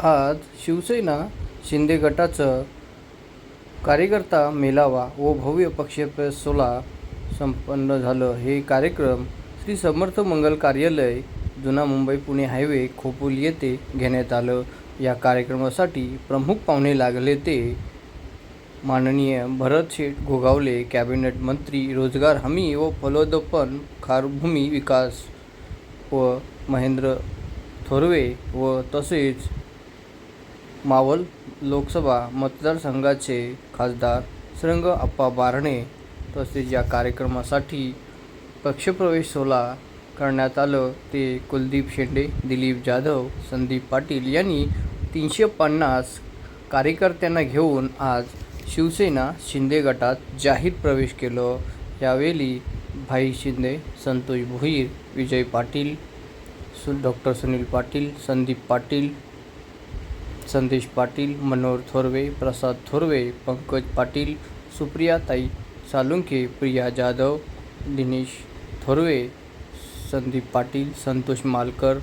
आज शिवसेना शिंदे गटाचं कार्यकर्ता मेळावा व भव्य पक्षप्रवेश सोहळा संपन्न झालं. हे कार्यक्रम श्री समर्थ मंगल कार्यालय जुना मुंबई पुणे हायवे खोपोली येथे घेण्यात आलं. या कार्यक्रमासाठी प्रमुख पाहुणे लागले ते माननीय भरत शेठ गोगावले कॅबिनेट मंत्री रोजगार हमी व फलोदपन खारभूमी विकास व महेंद्र थोरवे व तसेच मावल लोकसभा मतदारसंघाचे खासदार श्रंग आप्पा बारणे तसेच या कार्यक्रमासाठी पक्षप्रवेश सोहळा करण्यात आलं. ते कुलदीप शेंडे दिलीप जाधव संदीप पाटील यांनी तीनशे पन्नास कार्यकर्त्यांना घेऊन आज शिवसेना शिंदे गटात जाहीर प्रवेश केलं. यावेळी भाई शिंदे संतोष भोईर विजय पाटील सु डॉक्टर सुनील पाटील संदीप पाटील संदेश पाटील मनोहर थोरवे प्रसाद थोरवे पंकज पाटील सुप्रियाताई सालुंके प्रिया जाधव दिनेश थोरवे संदीप पाटील संतोष मालकर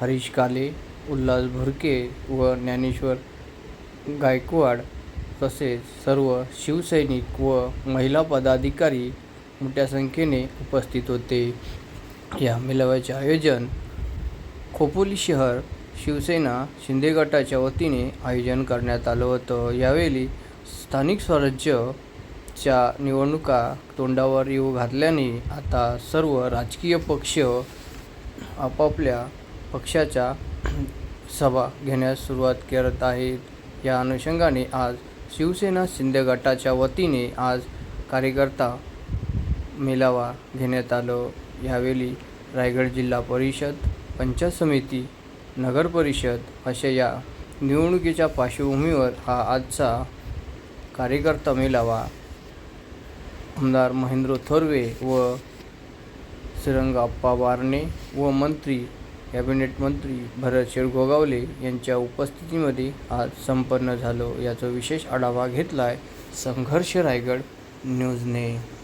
हरीश काले उल्हास भुरके व ज्ञानेश्वर गायकवाड तसेच सर्व शिवसैनिक व महिला पदाधिकारी मोठ्या संख्येने उपस्थित होते. या मेळाव्याचे आयोजन खोपोली शहर शिवसेना शिंदे गटाच्या वतीने आयोजन करण्यात आलं होतं. यावेळी स्थानिक स्वराज्यच्या निवडणुका तोंडावर येऊ घातल्याने आता सर्व राजकीय पक्ष आपापल्या पक्षाच्या सभा घेण्यास सुरुवात करत आहेत. या अनुषंगाने आज शिवसेना शिंदे गटाच्या वतीने आज कार्यकर्ता मेळावा घेण्यात आलं. यावेळी रायगड जिल्हा परिषद पंचायत समिती नगरपरिषद अशा या निवडणुकीच्या पार्श्वभूमीवर हा आजचा कार्यकर्ता मेळावा आमदार महेंद्र थोरवे व श्रीरंगाप्पा बारणे व मंत्री कॅबिनेट मंत्री भरत शेठ गोगावले यांच्या उपस्थितीमध्ये आज संपन्न झालो. याचा विशेष आढावा घेतला आहे संघर्ष रायगड न्यूजने.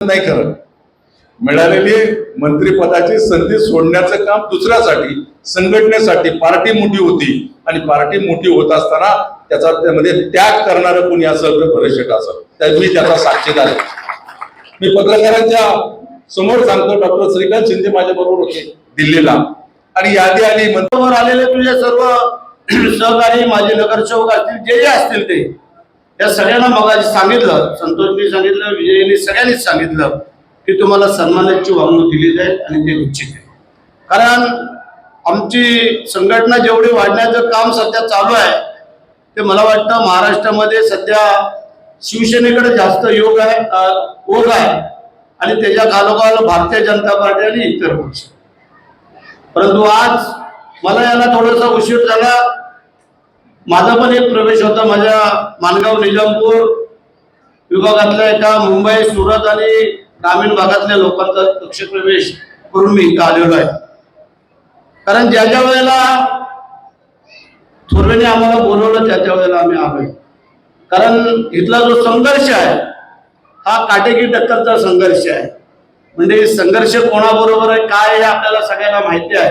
नाही करत. मिळालेली मंत्रिपदाची संधी सोडण्याचं काम दुसऱ्यासाठी संघटनेसाठी पार्टी मोठी होती आणि पार्टी मोठी होत असताना त्याचा त्यामध्ये त्याग करणारं कोणी असेल तर असं असेल. तर मी त्याचा साक्षीदार आहे. मी पत्रकारांच्या समोर सांगतो डॉक्टर श्रीकांत शिंदे माझ्या बरोबर होते दिल्लीला. आणि यादी आली मंत्र्यावर आलेले तुझे सर्व सहकारी माझे नगरसेवक असतील जे जे असतील ते या सगळ्यांना मग सांगितलं संतोषनी सांगितलं विजयनी सगळ्यांनीच सांगितलं की तुम्हाला सन्मानाची वागणूक दिली जाईल आणि ते निश्चित आहे. कारण आमची संघटना जेवढी वाढण्याचं काम सध्या चालू आहे ते मला वाटतं महाराष्ट्रामध्ये सध्या शिवसेनेकडे जास्त योग आहे ओघ आहे आणि त्याच्या खालोखाल भारतीय जनता पार्टी आणि इतर पक्ष. परंतु आज मला याला थोडासा उशीर झाला. माझा पण एक प्रवेश होता. माणगाव मानगाव निजामपूर विभागातल्या एका मुंबई सुरत आणि ग्रामीण भागातल्या लोकांचा कक्षप्रवेश करून मी इथं आलेलो आहे. कारण ज्या ज्या वेळेला थोरवेने आम्हाला बोलवलं त्या त्या वेळेला आम्ही आलोय. कारण इथला जो संघर्ष आहे हा काटेकी टक्करचा संघर्ष आहे. म्हणजे संघर्ष कोणाबरोबर आहे काय हे आपल्याला सगळ्यांना माहिती आहे.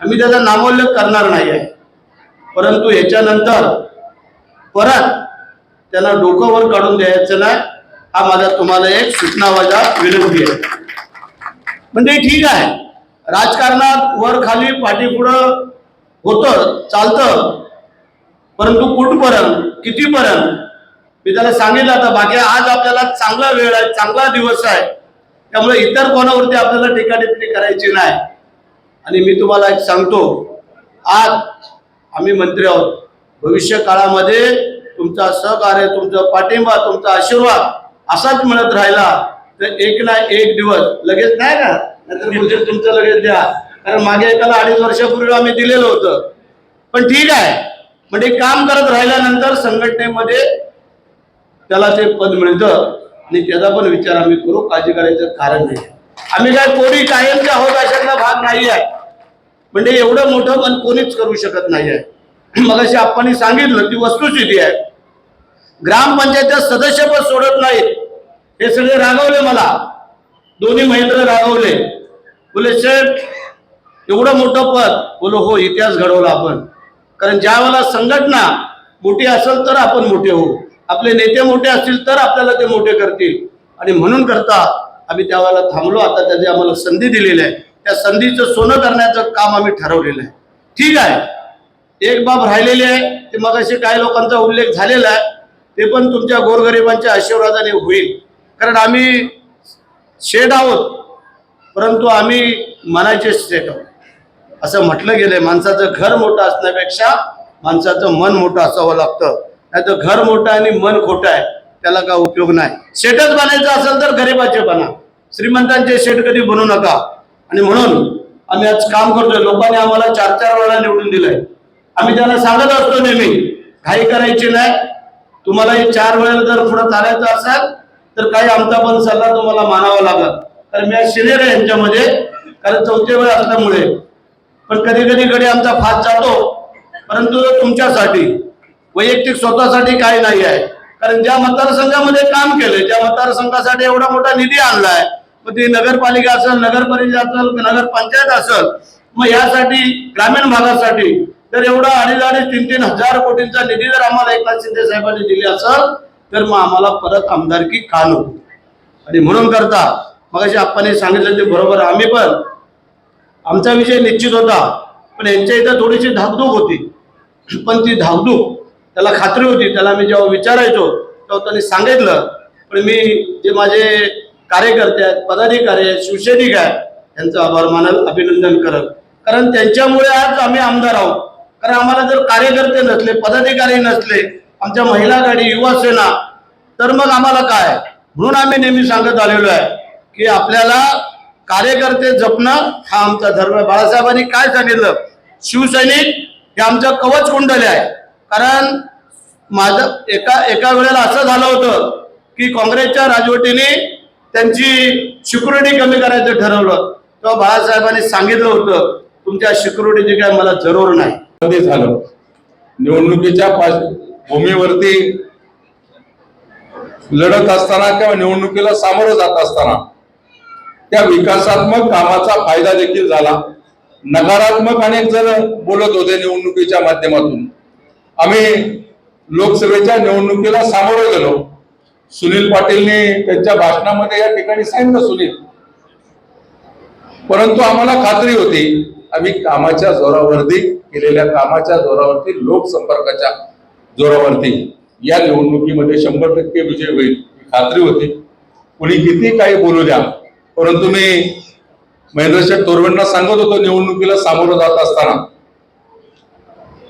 आम्ही त्याचा नामोल्लेख करणार नाही आहे. परंतु याच्यानंतर परत त्याला डोकं वर काढून द्यायचं नाही. हा माझा तुम्हाला एक सूचनावाजा विनंती आहे. म्हणजे ठीक आहे. राजकारणात वर खाली पाठीपुढं होतं चालतं. परंतु कुठपर्यंत कितीपर्यंत? मी त्याला सांगितलं आता बाकी आज आपल्याला चांगला वेळ आहे चांगला दिवस आहे. त्यामुळे इतर कोणावरती आपल्याला टीकाटिपणी करायची नाही. आणि मी तुम्हाला एक सांगतो आज आम्ही मंत्री आहोत. भविष्य काळामध्ये तुमचा सहकार्य तुमचा पाठिंबा तुमचा आशीर्वाद असाच मिळत राहिला तर एक ना एक दिवस लगेच नाही ना नाहीतर तुमचं लगेच द्या. कारण मागे एकाला अडीच वर्षापूर्वी आम्ही दिलेलं होतं. पण ठीक आहे. म्हणजे काम करत राहिल्यानंतर संघटनेमध्ये त्याला ते पद मिळतं. आणि त्याचा पण विचार आम्ही करू काळजी करायचं कारण नाही. आम्ही काय कोणी कायमच्या आहोत अशातला भाग नाही आहे. म्हणजे एवढं मोठं पण कोणीच करू शकत नाही आहे. मग अशी आपण सांगितलं ती वस्तुस्थिती आहे. ग्रामपंचायतच्या सदस्य पण सोडत नाहीत. हे सगळे रागवले मला. दोन्ही महेंद्र रागवले. बोले शेठ एवढं मोठं पद. बोलो हो इतिहास घडवला आपण. कारण ज्या वेळेला संघटना मोठी असेल तर आपण मोठे होऊ. आपले नेते मोठे असतील तर आपल्याला ते मोठे करतील. आणि म्हणून करता आम्ही त्यावेळेला थांबलो. आता त्याची आम्हाला संधी दिलेली आहे. त्या संधीचं सोनं करण्याचं काम आम्ही ठरवलेलं आहे. ठीक आहे. एक बाब राहिलेली आहे. ते मग असे काही लोकांचा उल्लेख झालेला आहे. ते पण तुमच्या गोरगरिबांच्या आशीर्वादाने होईल. कारण आम्ही शेड आहोत परंतु आम्ही मनाचे शेठ आहोत. असं म्हटलं गेलंय माणसाचं घर मोठं असण्यापेक्षा माणसाचं मन मोठं असावं लागतं. नाही तर घर मोठं आणि मन खोटं आहे त्याला काय उपयोग नाही. शेटच बनायचं असेल तर गरिबाचे बना. श्रीमंतांचे शेट कधी बनू नका. आणि म्हणून आम्ही आज काम करतोय. लोकांनी आम्हाला चार चार वेळा निवडून दिलंय. आम्ही त्यांना सांगत असतो नेहमी घाई करायची नाही. तुम्हाला हे चार वेळेला जर पुढे चालायचं असेल तर काही आमचा पण सल्ला तुम्हाला मानावा लागल. तर मी सिनियर आहे यांच्यामध्ये कारण चौथे वेळ असल्यामुळे. पण कधी कधी कधी आमचा फास जातो परंतु तुमच्यासाठी वैयक्तिक स्वतःसाठी काही नाही आहे. कारण ज्या मतदारसंघामध्ये काम केलं ज्या मतदारसंघासाठी एवढा मोठा निधी आणलाय मग ती नगरपालिका असेल नगर परिषद असेल नगर पंचायत असेल मग यासाठी ग्रामीण भागासाठी जर एवढा अडीच अडीच तीन तीन हजार कोटींचा निधी जर आम्हाला एकनाथ शिंदे साहेबांनी दिली असेल तर मग आम्हाला परत आमदारकी का नको? आणि म्हणून करता मग अशी सांगितलं ते बरोबर आम्ही पण आमचा विषय निश्चित होता पण यांच्या इथं थोडीशी धाकधूक होती. पण ती धाकधूक त्याला खात्री होती त्याला मी जेव्हा विचारायचो तेव्हा त्यांनी सांगितलं पण मी जे माझे कार्यकर्ते आहेत पदाधिकारी आहेत शिवसैनिक आहेत त्यांचं आभार मानल अभिनंदन करत कारण त्यांच्यामुळे आज आम्ही आमदार आहोत. कारण आम्हाला जर कार्यकर्ते नसले पदाधिकारी नसले आमच्या महिला गाडी युवा सेना तर मग आम्हाला काय? म्हणून आम्ही नेहमी सांगत आलेलो आहे की आपल्याला कार्यकर्ते जपणं हा आमचा धर्म आहे. बाळासाहेबांनी काय सांगितलं? शिवसैनिक हे आमचं कवच कुंडले आहे कारण माझं एका एका वेळेला असं झालं होतं की काँग्रेसच्या राजवटीने त्यांची सिक्युरिटी कमी करायचं ठरवलं. तेव्हा बाळासाहेबांनी सांगितलं होतं तुमच्या सिक्युरिटीची काय मला जरूर नाही. झालं. निवडणुकीच्या भूमीवरती लढत असताना किंवा निवडणुकीला सामोरं जात असताना त्या विकासात्मक कामाचा फायदा देखील झाला. नकारात्मक अनेक जण बोलत होते निवडणुकीच्या माध्यमातून. आम्ही लोकसभेच्या निवडणुकीला सामोरं गेलो. सुनील पाटीलने त्यांच्या भाषणामध्ये या ठिकाणी सांगितलं सुनील परंतु आम्हाला खात्री होती. आम्ही कामाच्या जोरावरती केलेल्या कामाच्या जोरावरती लोकसंपर्काच्या जोरावरती या निवडणुकीमध्ये शंभर टक्के विजय होईल खात्री होती. कुणी किती काही बोलू द्या. परंतु मी महेंद्रशेठ तोरवेंना सांगत होतो निवडणुकीला सामोरं जात असताना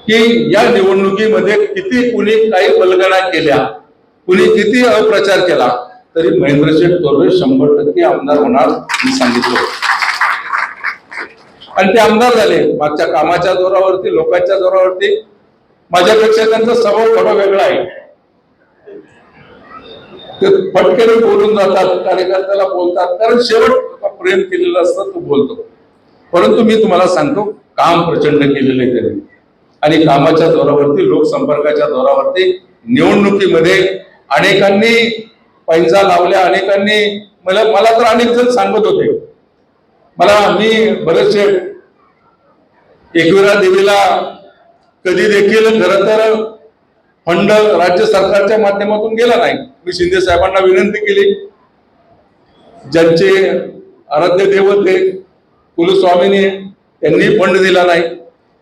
की या निवडणुकीमध्ये किती कुणी काही वल्गना केल्या कुणी किती अप्रचार केला तरी महेंद्रशेठ तोरवे शंभर टक्के आमदार होणार मी सांगितलं आणि ते आमदार झाले. मागच्या कामाच्या जोरावरती लोकांच्या जोरावरती. माझ्यापेक्षा त्यांचा स्वभाव थोडा वेगळा आहे. ते फटकेने बोलून जातात कार्यकर्त्याला बोलतात. कारण शेवट प्रेम केलेलं असतं तो बोलतो. परंतु मी तुम्हाला सांगतो काम प्रचंड केलेलं आहे त्यांनी. आणि कामाच्या जोरावरती लोकसंपर्काच्या जोरावरती निवडणुकीमध्ये अनेकांनी पैसा लावल्या अनेकांनी मला मला तर अनेक जण सांगत होते. मला मी बरेचसे एकविरा देवीला कधी देखील खर तर फंड राज्य सरकारच्या माध्यमातून गेला नाही. मी शिंदे साहेबांना विनंती केली. ज्यांचे आराध्य दैवत हे कुलस्वामीने त्यांनी फंड दिला नाही.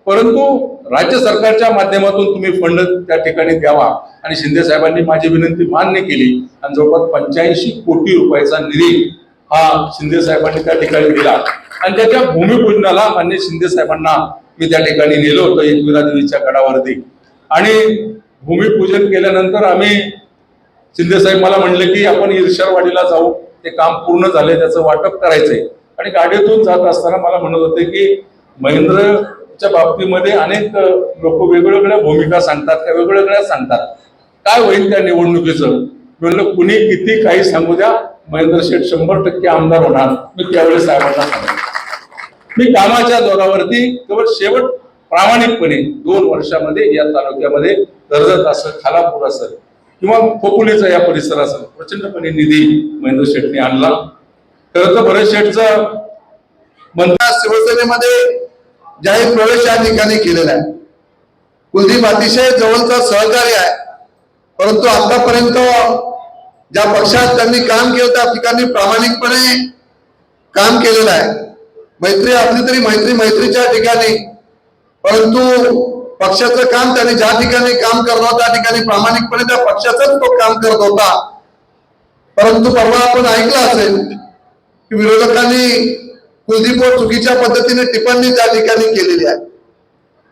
परंतु राज्य सरकारच्या माध्यमातून तुम्ही फंड त्या ठिकाणी द्यावा. आणि शिंदे साहेबांनी माझी विनंती मान्य केली. आणि जवळपास पंच्याऐंशी कोटी रुपयाचा निधी हा शिंदे साहेबांनी त्या ठिकाणी दिला. आणि त्याच्या भूमिपूजनाला मान्य शिंदे साहेबांना मी त्या ठिकाणी नेलो होतो एकविरा देवीच्या गडावरती. आणि भूमिपूजन केल्यानंतर आम्ही शिंदेसाहेब मला म्हणले की आपण इर्षारवाडीला जाऊ ते काम पूर्ण झाले त्याचं वाटप करायचंय. आणि गाडीतून जात असताना मला म्हणत होते की महेंद्रच्या बाबतीमध्ये अनेक लोक वेगवेगळ्या भूमिका सांगतात त्या वेगवेगळ्या सांगतात. काय होईल त्या निवडणुकीचं? म्हणलं कुणी किती काही सांगू द्या महेंद्र शेठ शंभर टक्के आमदार होणार. मी त्यावेळेस साहेबांना सांगितलं. मी कामाच्या जोरावरती केवळ शेवट प्रामाणिकपणे दोन वर्षामध्ये या तालुक्यामध्ये कर्जत असं खालापूर असं किंवा खोपोलीचा या परिसर असं प्रचंडपणे निधी महेंद्र शेठने आणला. खरं तर भरत शेठचं म्हणता शिवसेनेमध्ये जाहीर प्रवेश या ठिकाणी केलेला आहे. कुलदीप अतिशय जवळचा सहकारी आहे. परंतु आतापर्यंत ज्या पक्षात त्यांनी काम केलं त्या ठिकाणी प्रामाणिकपणे काम केलेलं आहे. मैत्री असली तरी मैत्री मैत्रीच्या ठिकाणी. परंतु पक्षाचं काम त्याने ज्या ठिकाणी काम करत होता त्या ठिकाणी प्रामाणिकपणे त्या पक्षाचंच तो काम करत होता. परंतु परवा आपण ऐकलं असेल की विरोधकांनी कुलदीपवर चुकीच्या पद्धतीने टिप्पणी त्या ठिकाणी केलेली आहे.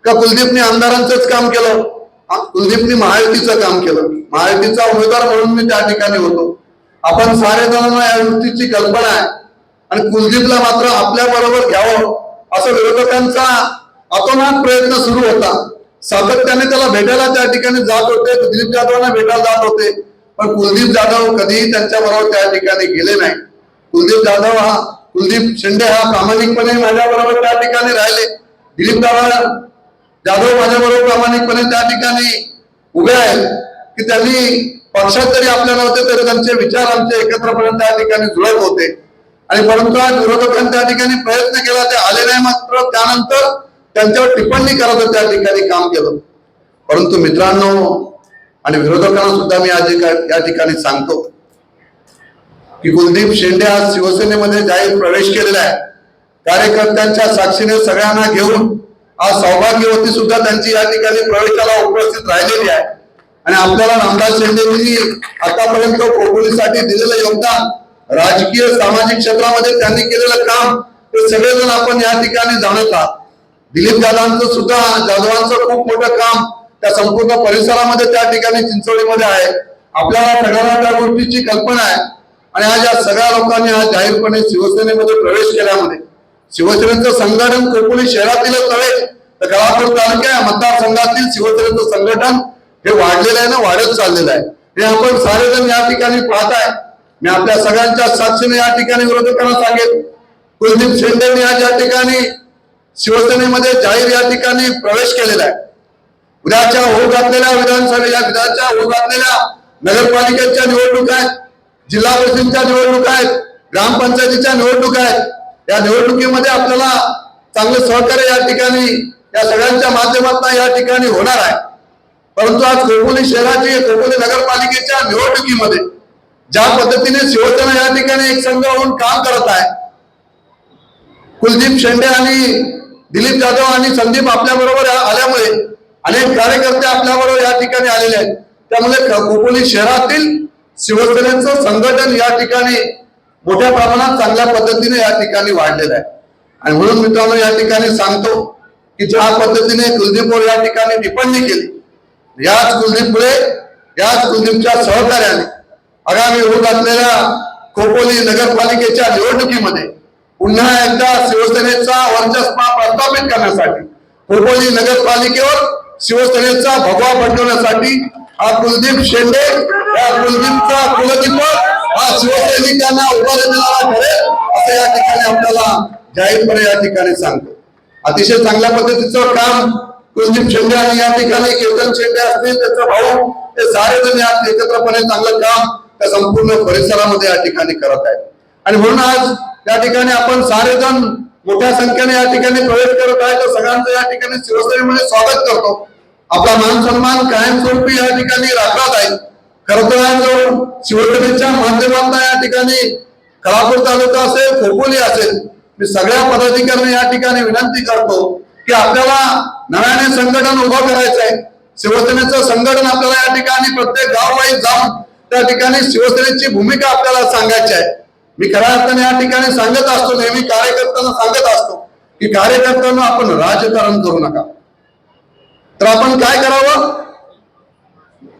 का कुलदीपने आमदारांचंच काम केलं? कुलदीपनी कुलदीपने महायुतीचं काम केलं. महायुतीचा उमेदवार म्हणून मी त्या ठिकाणी होतो. आपण सारे जणांना या युतीची कल्पना आहे. आणि कुलदीपला मात्र आपल्या बरोबर घ्यावं असं विरोधकांचा अतोनात प्रयत्न सुरू होता. सातत्याने त्याला भेटायला त्या ठिकाणी जात होते दिलीप जाधवांना भेटायला जात होते. पण कुलदीप जाधव कधीही त्यांच्या बरोबर त्या ठिकाणी गेले नाही. कुलदीप जाधव हा कुलदीप शिंदे हा प्रामाणिकपणे माझ्या बरोबर त्या ठिकाणी राहिले. दिलीप दादा जाधव माझ्या बरोबर प्रामाणिकपणे त्या ठिकाणी उभे आहेत. की त्यांनी पक्षात जरी आपल्या नव्हते तरी त्यांचे विचार आमचे एकत्रपणे त्या ठिकाणी जुळत होते. आणि परंतु आज विरोधकांनी त्या ठिकाणी प्रयत्न केला ते आले नाही मात्र त्यानंतर त्यांच्यावर टिप्पणी करत त्या ठिकाणी काम केलं. परंतु मित्रांनो आणि विरोधकांना सुद्धा मी आज या ठिकाणी सांगतो की कुलदीप शेंडे आज शिवसेनेमध्ये जाहीर प्रवेश केलेला आहे. कार्यकर्त्यांच्या साक्षीने सगळ्यांना घेऊन आज सौभाग्यवती सुद्धा त्यांची या ठिकाणी प्रवेशाला उपस्थित राहिलेली आहे. आणि आपल्याला रामदास शेंडेंनी आतापर्यंत कोकणीसाठी दिलेलं योगदान राजकीय सामाजिक क्षेत्रामध्ये त्यांनी केलेलं काम ते सगळेजण आपण या ठिकाणी जाणत आहात. दिलीप दादांचं सुद्धा जाधवांचं खूप मोठं काम त्या संपूर्ण परिसरामध्ये त्या ठिकाणी चिंचवडीमध्ये आहे. आपल्याला सगळ्यांना त्या गोष्टीची कल्पना आहे. आणि आज या सगळ्या लोकांनी आज जाहीरपणे शिवसेनेमध्ये प्रवेश केल्यामध्ये शिवसेनेचं संघटन कोकणी शहरातीलच नव्हे तर कळापूर तालुक्या मतदारसंघातील शिवसेनेचं संघटन हे वाढलेलं आहे ना वाढत चाललेलं आहे. हे आपण सारेजण या ठिकाणी पाहताय. मी आपल्या सगळ्यांच्या साक्षीने या ठिकाणी विरोधकांना सांगेल कुलदीप शेंडेंनी आज या ठिकाणी शिवसेनेमध्ये जाहीर या ठिकाणी प्रवेश केलेला आहे. उद्याच्या होऊ घातलेल्या विधानसभे या विधानच्या होऊ घातलेल्या नगरपालिकेच्या निवडणुका आहेत जिल्हा परिषदेच्या निवडणुका आहेत ग्रामपंचायतीच्या निवडणुका आहेत. या निवडणुकीमध्ये आपल्याला चांगलं सहकार्य या ठिकाणी या सगळ्यांच्या माध्यमातून या ठिकाणी होणार आहे. परंतु आज खोपोली शहराची खोपोली नगरपालिकेच्या निवडणुकीमध्ये ज्या पद्धतीने शिवसेना या ठिकाणी एक संघ होऊन काम करत आहे कुलदीप शेंडे आणि दिलीप जाधव आणि संदीप आपल्या बरोबर आल्यामुळे अनेक कार्यकर्ते आपल्या बरोबर या ठिकाणी आलेले आहेत. त्यामुळे खोपोली शहरातील शिवसेनेचं संघटन या ठिकाणी मोठ्या प्रमाणात चांगल्या पद्धतीने या ठिकाणी वाढलेलं आहे. आणि म्हणून मित्रांनो या ठिकाणी सांगतो की ज्या पद्धतीने कुलदीपवर या ठिकाणी टिप्पणी केली याच कुलदीपमुळे याच कुलदीपच्या सहकार्याने आगामी होत असलेल्या खोपोली नगरपालिकेच्या निवडणुकीमध्ये पुन्हा एकदा शिवसेनेचा वर्चस्व प्रस्थापित करण्यासाठी खोपोली नगरपालिकेवर शिवसेनेचा भगवा पटवण्यासाठी हा कुलदीप शेंडे या कुलदीपचा कुलदीप हा शिवसैनिकांना उभारी देणारा ठरेल असं या ठिकाणी आपल्याला जाहीरपणे या ठिकाणी सांगतो. अतिशय चांगल्या पद्धतीचं काम कुलदीप शेंडे आणि या ठिकाणी केतन शेंडे असतील त्याचा भाऊ ते सारे जण या एकत्रपणे चांगलं काम त्या संपूर्ण परिसरामध्ये या ठिकाणी करत आहेत. आणि म्हणून आज या ठिकाणी आपण सारे जण मोठ्या संख्येने या ठिकाणी प्रवेश करत आहे. तर सगळ्यांचं या ठिकाणी शिवसेनेमध्ये म्हणजे स्वागत करतो. आपला मान सन्मान कायमस्वरूपी या ठिकाणी राखत आहे. खरं तर जो शिवसेनेच्या माध्यमातून या ठिकाणी कळापूर तालुका असेल खोपोली असेल मी सगळ्या पदाधिकाऱ्यांना या ठिकाणी विनंती करतो की आपल्याला नव्याने संघटन उभं करायचं आहे शिवसेनेचं संघटन आपल्याला या ठिकाणी प्रत्येक गाववाईज जाऊन त्या ठिकाणी शिवसेनेची भूमिका आपल्याला सांगायची आहे. मी खऱ्या अर्थाने या ठिकाणी सांगत असतो नेहमी कार्यकर्त्यांना सांगत असतो की कार्यकर्त्यांना आपण राजकारण करू नका. तर आपण काय करावं?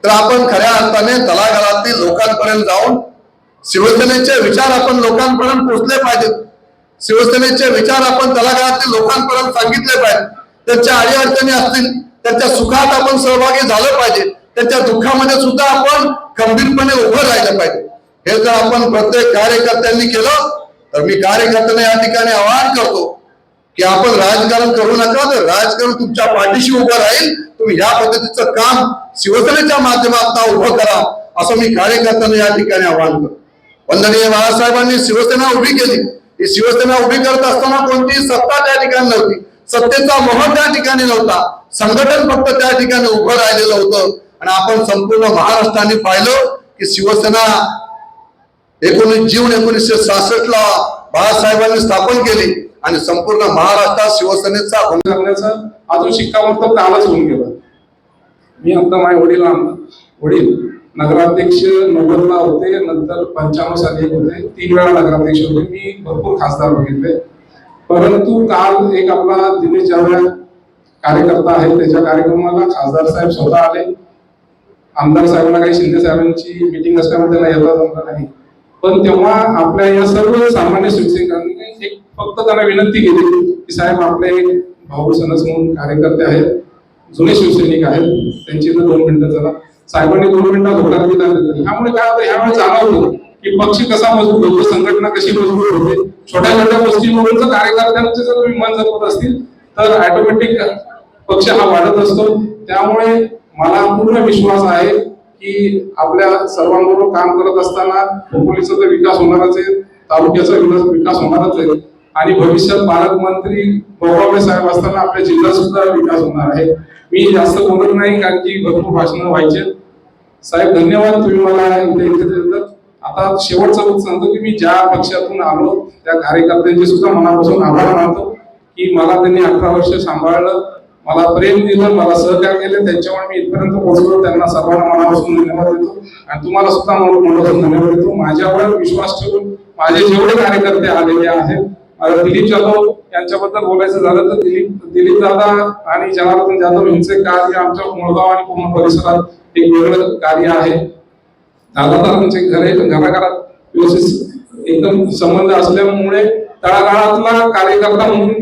तर आपण खऱ्या अर्थाने तलाघरातील लोकांपर्यंत जाऊन शिवसेनेचे विचार आपण लोकांपर्यंत पोचले पाहिजेत. शिवसेनेचे विचार आपण तलाघरातील लोकांपर्यंत सांगितले पाहिजे त्यांच्या अडीअडचणी असतील त्यांच्या सुखात आपण सहभागी झालं पाहिजे त्याच्या दुःखामध्ये सुद्धा आपण खंबीरपणे उभं राहिलं पाहिजे. हे जर आपण प्रत्येक कार्यकर्त्यांनी केलं तर मी कार्यकर्त्यांना या ठिकाणी आवाहन करतो की आपण राजकारण करू नका तर राजकारण तुमच्या पाठीशी उभं राहील तुम्ही या पद्धतीचं काम शिवसेनेच्या माध्यमातून उभं करा असं मी कार्यकर्त्यांना या ठिकाणी आवाहन करतो. वंदनीय बाळासाहेबांनी शिवसेना उभी केली. ही शिवसेना उभी करत असताना कोणतीही सत्ता त्या ठिकाणी नव्हती. सत्तेचा मोह त्या ठिकाणी नव्हता. संघटन फक्त त्या ठिकाणी उभं राहिलेलं होतं. आणि आपण संपूर्ण महाराष्ट्राने पाहिलं की शिवसेना एकोणीस जून एकोणीसशे सहासष्ट ला बाळासाहेबांनी स्थापन केली आणि संपूर्ण महाराष्ट्रात शिवसेनेचा अजून शिक्कामोर्तब कालच होऊन गेलं. मी आता माझे वडील वडील नगराध्यक्ष नव्वदला होते नंतर पंच्याण्णव साली एक होते तीन वेळा नगराध्यक्ष होते. मी भरपूर खासदार बघितले. परंतु काल एक आपला दिनेश जावळ्या कार्यकर्ता आहे त्याच्या कार्यक्रमाला खासदार साहेब स्वतः आले. आमदार साहेबांना काही शिंदे साहेबांची मिटिंग असल्यामुळे त्याला येता जमलं नाही. पण तेव्हा आपल्या या सर्व सामान्य शिवसैनिकांनी एक फक्त त्यांना विनंती केली की साहेब आपले भाऊ सनस म्हणून कार्यकर्ते आहेत जुने शिवसैनिक आहेत त्यांची तर दोन मिनिटं चला. साहेबांनी दोन मिनिटात होकार दिला. ह्यामुळे काय होतं? ह्यामुळे जाणवलं की पक्ष कसा मजबूत होतो संघटना कशी मजबूत होते. छोट्या छोट्या गोष्टींवरून जर कार्यकर्त्यांचे जर विमान मन जपत असतील तर ऑटोमॅटिक पक्ष हा वाढत असतो. त्यामुळे मला पूर्ण विश्वास आहे की आपल्या सर्वांबरोबर काम करत असताना खोपोलीचा तर विकास होणारच आहे तालुक्याचा विकास होणारच आहे. आणि भविष्यात पालकमंत्री बोबाबे साहेब असताना आपल्या जिल्हा सुद्धा विकास होणार आहे. मी जास्त बोलत नाही कारण की भरपूर भाषण व्हायचे. साहेब धन्यवाद तुम्ही मला इथे इथे आता शेवटचं सांगतो की मी ज्या पक्षातून आलो त्या कार्यकर्त्यांचे सुद्धा मनापासून आभार मानतो की मला त्यांनी अठरा वर्ष सांभाळलं. मला प्रेम दिलं मला सहकार्य केले त्यांच्यामुळे मी इथपर्यंत पोहोचलो. त्यांना सर्वांना मनापासून धन्यवाद देतो. आणि तुम्हाला सुद्धा मनापासून धन्यवाद देतो. माझ्यावर विश्वास ठेवून माझे जेवढे कार्यकर्ते आलेले आहेत मला दिलीप जाधव यांच्याबद्दल बोलायचं झालं तर दिलीप दिलीप दादा आणि जनार्दन जाधव यांचे कार्य आमच्या मुळगाव आणि पूर्ण परिसरात एक वेगळं कार्य आहे. दादादारांचे घरे घराघरात व्यवस्थित एकदम संबंध असल्यामुळे तळागाळातला कार्यकर्ता म्हणून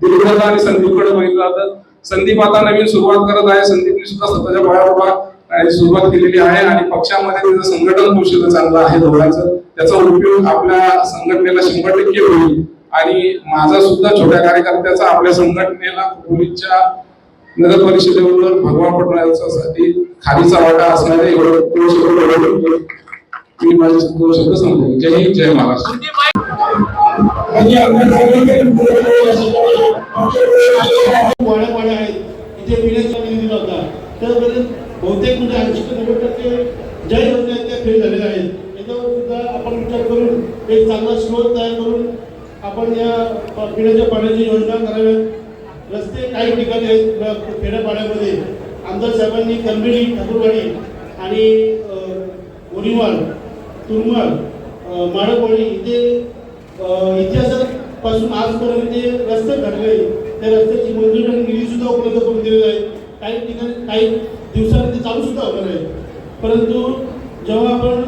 दिलीपदादा आणि संदीपकडे बघितलं जातं. संदीप आता नवीन सुरुवात करत आहे. संदीपने सुद्धा स्वतःच्या पायावर सुरुवात केलेली आहे आणि पक्षामध्ये त्याचं संघटन कौशल्य चांगलं आहे दोघांचं. त्याचा उपयोग आपल्या संघटनेला शंभर टक्के होईल. आणि माझा सुद्धा छोट्या कार्यकर्त्याचा आपल्या संघटनेला पोलीसच्या नगर परिषदेवर भगवा पडण्यासाठी खालीचा वाटा असणारे एवढं एवढं मी माझे दोन शब्द सांगतो जय हिंद जय महाराष्ट्र. वाड्या आहेत इथे पिण्याचा पाणी होता तर बहुतेक म्हणजे ऐंशी ते नव्वद टक्के ज्या योजना आहेत त्या फेल झालेल्या आहेत याच्यावर सुद्धा आपण विचार करून एक चांगला स्रोत तयार करून आपण या पिण्याच्या पाण्याची योजना कराव्यात रस्ते काही ठिकाणी आहेत ब- खेड्यापाड्यामध्ये आमदार साहेबांनी कर्मिली ठाकूरवाडी आणि अ, उरीवाड तुरमाळ माडकवाडी इथे इतिहासापासून आजपर्यंत जे रस्ते घडले त्या रस्त्याची मंजूर आणि निधी सुद्धा उपलब्ध करून दिलेला आहे काही ठिकाणी काही दिवसांमध्ये चालू सुद्धा होणार आहे परंतु जेव्हा आपण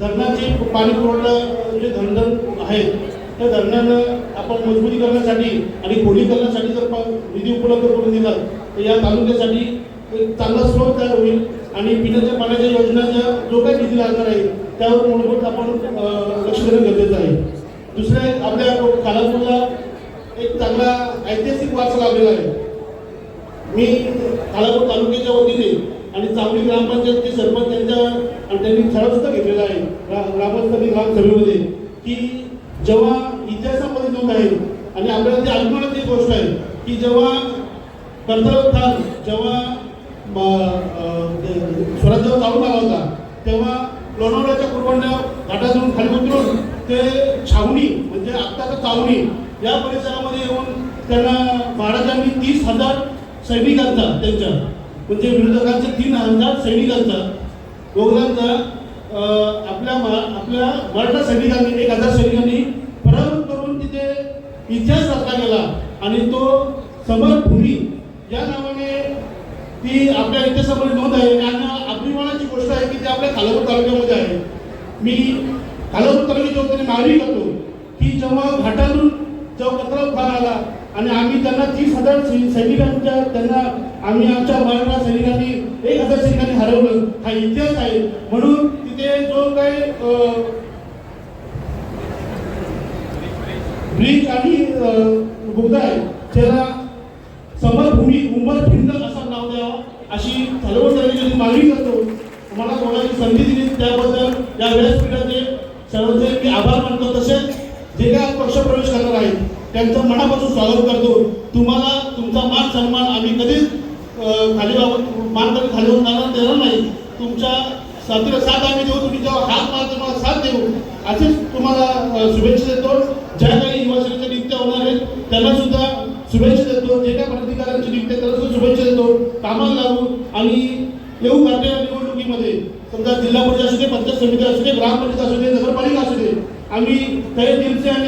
धरणाचे पाणी पुरवठा जे धरण आहेत त्या धरणानं आपण मजबूतीकरणासाठी आणि खोलीकरणासाठी जर पा- निधी उपलब्ध करून दिला तर या तालुक्यासाठी एक चांगला स्रोत तयार होईल. आणि पिण्याच्या पाण्याच्या योजनाच्या जो काही निधी लागणार आहे त्यावर मूलभूत आपण लक्ष देणं गरजेचं आहे. दुसरं आपल्या खालापूरला एक चांगला ऐतिहासिक वारसा लाभलेला आहे. मी खालापूर तालुक्याच्या वतीने आणि चांगली ग्रामपंचायतचे सरपंच यांच्या आणि त्यांनी ठराव घेतलेला आहे ग्रा- ग्रामस्थ आणि ग्रामसभेमध्ये की जेव्हा इतिहासामध्ये नोंद आहे आणि आपल्याला ते अनुभवाची गोष्ट आहे की जेव्हा कर्तव्य खान जेव्हा म- अं, ते स्वराज्यावर चालून आला होता तेव्हा लोणावळ्याच्या पूर्वांना घाटातून खाली उतरून ते छावणी म्हणजे आत्ताचा चावणी या परिसरामध्ये येऊन त्यांना महाराजांनी तीस हजार सैनिकांचा त्यांच्या म्हणजे विरोधकांचे तीन हजार सैनिकांचा दोघांचा आपल्या आपल्या मराठा सैनिकांनी एक हजार सैनिकांनी पराभूत करून तिथे इतिहास साधला गेला. आणि तो समरभूमी या नावाने ती आपल्या इतिहासामध्ये नोंद आहे. आणि अभिमानाची गोष्ट आहे की ते आपल्या खालापूर तालुक्यामध्ये आहे. मी खालापूर तालुक्याच्या वतीने मागणी करतो की जेव्हा घाटातून जेव्हा कचरा उभार आला आणि आम्ही त्यांना तीस हजार सैनिकांच्या त्यांना आम्ही आमच्या मराठा सैनिकांनी एक हजार सैनिकांनी हरवलं. हा इतिहास आहे. म्हणून तिथे जो काही ब्रिज आणि अं, बोगदा आहे त्याला समरभूमी उमर भिंत असं नाव द्यावा अशी सर्वसाधारण मागणी करतो. मला कोणाची संधी दिली त्याबद्दल या व्यासपीठाचे सर्वांचे मी आभार मानतो. तसेच जे काय पक्ष प्रवेश करणार आहेत. त्यांचं मनापासून स्वागत करतो. तुम्हाला तुमचा मान सन्मान आम्ही कधीच खाली मान कधी खाली होऊन जाणार देणार नाही. तुमच्या साथीला साथ आम्ही देऊ तुम्ही जेव्हा हात मार तुम्हाला साथ देऊ. असेच तुम्हाला शुभेच्छा देतो. ज्या काही युवा सेनेच्या होणार आहेत त्यांना सुद्धा शुभेच्छा देतो. जे काही प्रतिकारांचे नित्य त्यांना सुद्धा शुभेच्छा देतो. कामाला लागू आणि येऊ घाटलेल्या निवडणुकीमध्ये. समजा जिल्हा परिषद असू दे पंचायत समिती असू दे ग्रामपंचायत असू दे नगरपालिका असू दे आम्ही काही दिवशी आणि